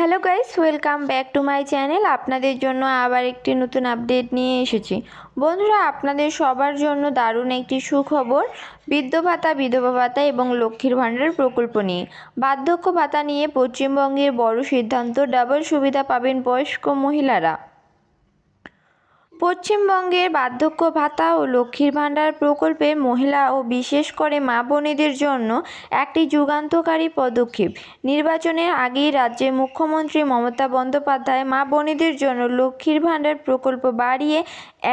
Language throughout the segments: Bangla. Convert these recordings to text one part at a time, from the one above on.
Hello guys welcome back to my channel আপনাদের জন্য আবার একটি নতুন আপডেট নিয়ে এসেছি। বন্ধুরা, আপনাদের সবার জন্য দারুণ একটি সুখবর, বৃদ্ধ ভাতা, বিধবা ভাতা এবং লক্ষ্মীর ভাণ্ডার প্রকল্প নিয়ে। বার্ধক্য ভাতা নিয়ে পশ্চিমবঙ্গের বড় সিদ্ধান্ত ডাবল সুবিধা পাবেন বয়স্ক মহিলারা। পশ্চিমবঙ্গের বার্ধক্য ভাতা ও লক্ষ্মীর ভাণ্ডার প্রকল্পে মহিলা ও বিশেষ করে মা বোনেদের জন্য একটি যুগান্তকারী পদক্ষেপ। নির্বাচনের আগেই রাজ্যে মুখ্যমন্ত্রী মমতা বন্দ্যোপাধ্যায় মা বোনেদের জন্য লক্ষ্মীর ভাণ্ডার প্রকল্প বাড়িয়ে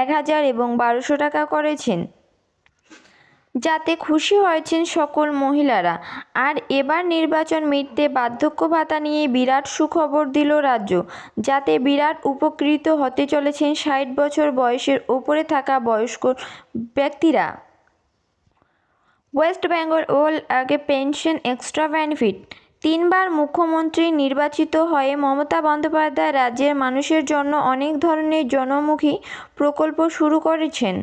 এক হাজার এবং বারোশো টাকা করেছেন। যাতে খুশি হয়েছেন সকল মহিলারা। আর এবার নির্বাচন মিটতে বার্ধক্য ভাতা নিয়ে বিরাট সুখবর দিল রাজ্য, যাতে বিরাট উপকৃত হতে চলেছেন ষাট বছর বয়সের ওপরে থাকা বয়স্ক ব্যক্তিরা। ওয়েস্ট বেঙ্গল ওল আগে পেনশন এক্সট্রা বেনিফিট। তিনবার মুখ্যমন্ত্রী নির্বাচিত হয়ে মমতা বন্দ্যোপাধ্যায় রাজ্যের মানুষের জন্য অনেক ধরনের জনমুখী প্রকল্প শুরু করেছেন।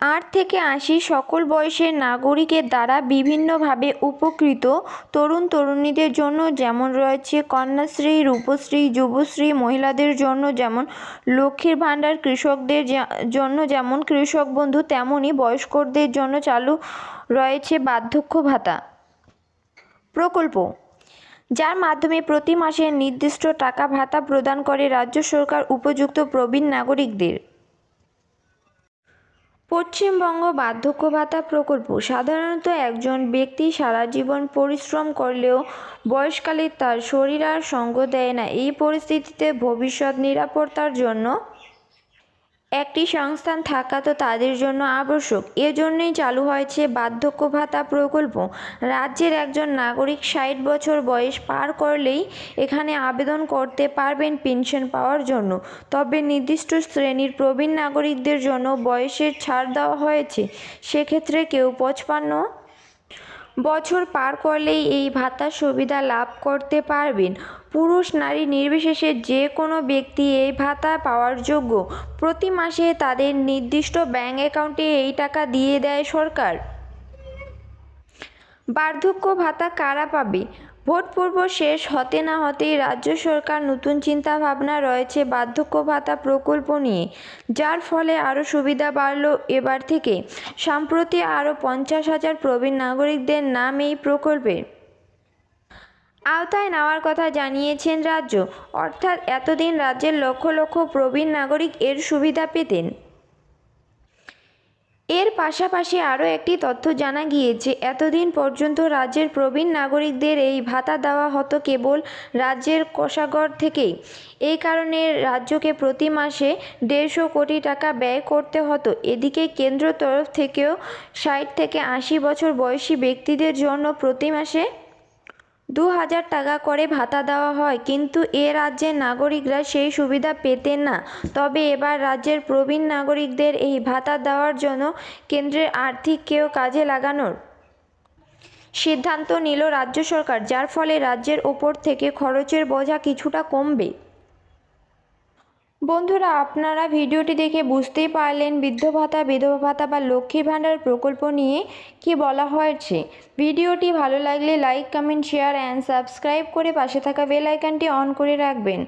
আট থেকে আশি সকল বয়সের নাগরিকের দ্বারা বিভিন্নভাবে উপকৃত তরুণ তরুণীদের জন্য যেমন রয়েছে কন্যাশ্রী, রূপশ্রী, যুবশ্রী মহিলাদের জন্য যেমন লক্ষ্মীর ভাণ্ডার, কৃষকদের জন্য যেমন কৃষক বন্ধু, তেমনই বয়স্কদের জন্য চালু রয়েছে বার্ধক্য ভাতা। প্রকল্প। যার মাধ্যমে প্রতি মাসে নির্দিষ্ট টাকা ভাতা প্রদান করে রাজ্য সরকার উপযুক্ত প্রবীণ নাগরিকদের। পশ্চিমবঙ্গ বার্ধক্য ভাতা প্রকল্প সাধারণত একজন ব্যক্তি সারা জীবন পরিশ্রম করলেও বয়সকালে তার শরীর আর সঙ্গ দেয় না। এই পরিস্থিতিতে ভবিষ্যৎ নিরাপত্তার জন্য একটি সংস্থান থাকা তো তাদের জন্য আবশ্যক। এজন্যই চালু হয়েছে বার্ধক্য ভাতা প্রকল্প। রাজ্যের একজন নাগরিক ষাট বছর বয়স পার করলেই এখানে আবেদন করতে পারবেন পেনশন পাওয়ার জন্য। তবে নির্দিষ্ট শ্রেণির প্রবীণ নাগরিকদের জন্য বয়সের ছাড় দেওয়া হয়েছে। সেক্ষেত্রে কেউ পঁচপান্ন বছর পার করলেই এই ভাতার সুবিধা লাভ করতে পারবেন। পুরুষ নারী নির্বিশেষে যে কোনো ব্যক্তি এই ভাতা পাওয়ার যোগ্য। প্রতি মাসে তাদের নির্দিষ্ট ব্যাঙ্ক অ্যাকাউন্টে এই টাকা দিয়ে দেয় সরকার। বার্ধক্য ভাতা কারা পাবে? ভোট পূর্ব শেষ হতে না হতেই রাজ্য সরকার নতুন চিন্তা ভাবনা রয়েছে বার্ধক্য ভাতা প্রকল্প নিয়ে। যার ফলে আরও সুবিধা বাড়ল এবার থেকে। সম্প্রতি আরও পঞ্চাশ হাজার প্রবীণ নাগরিকদের নাম এই প্রকল্পের আওতায় নেওয়ার কথা জানিয়েছেন রাজ্য। অর্থাৎ এতদিন রাজ্যের লক্ষ লক্ষ প্রবীণ নাগরিক এর সুবিধা পেতেন। এর পাশাপাশি আরও একটি তথ্য জানা গিয়েছে, এতদিন পর্যন্ত রাজ্যের প্রবীণ নাগরিকদের এই ভাতা দেওয়া হতো কেবল রাজ্যের কোষাগর থেকেই। এই কারণে রাজ্যকে প্রতি মাসে দেড়শো কোটি টাকা ব্যয় করতে হতো। এদিকে কেন্দ্র তরফ থেকেও ষাট থেকে আশি বছর বয়সী ব্যক্তিদের জন্য প্রতি মাসে দু হাজার টাকা করে ভাতা দেওয়া হয়, কিন্তু এ রাজ্যের নাগরিকরা সেই সুবিধা পেতেন না। তবে এবার রাজ্যের প্রবীণ নাগরিকদের এই ভাতা দেওয়ার জন্য কেন্দ্রের আর্থিক কেউ কাজে লাগানোর সিদ্ধান্ত নিল রাজ্য সরকার, যার ফলে রাজ্যের ওপর থেকে খরচের বোঝা কিছুটা কমবে। বন্ধুরা, আপনারা ভিডিওটি দেখে বুঝতেই পারলেন বৃদ্ধ ভাতা, বিধবা ভাতা বা লক্ষ্মী ভাণ্ডার প্রকল্প নিয়ে কি বলা হয়েছে। ভিডিওটি ভালো লাগলে like comment share and subscribe করে পাশে থাকা বেল আইকনটি অন করে রাখবেন।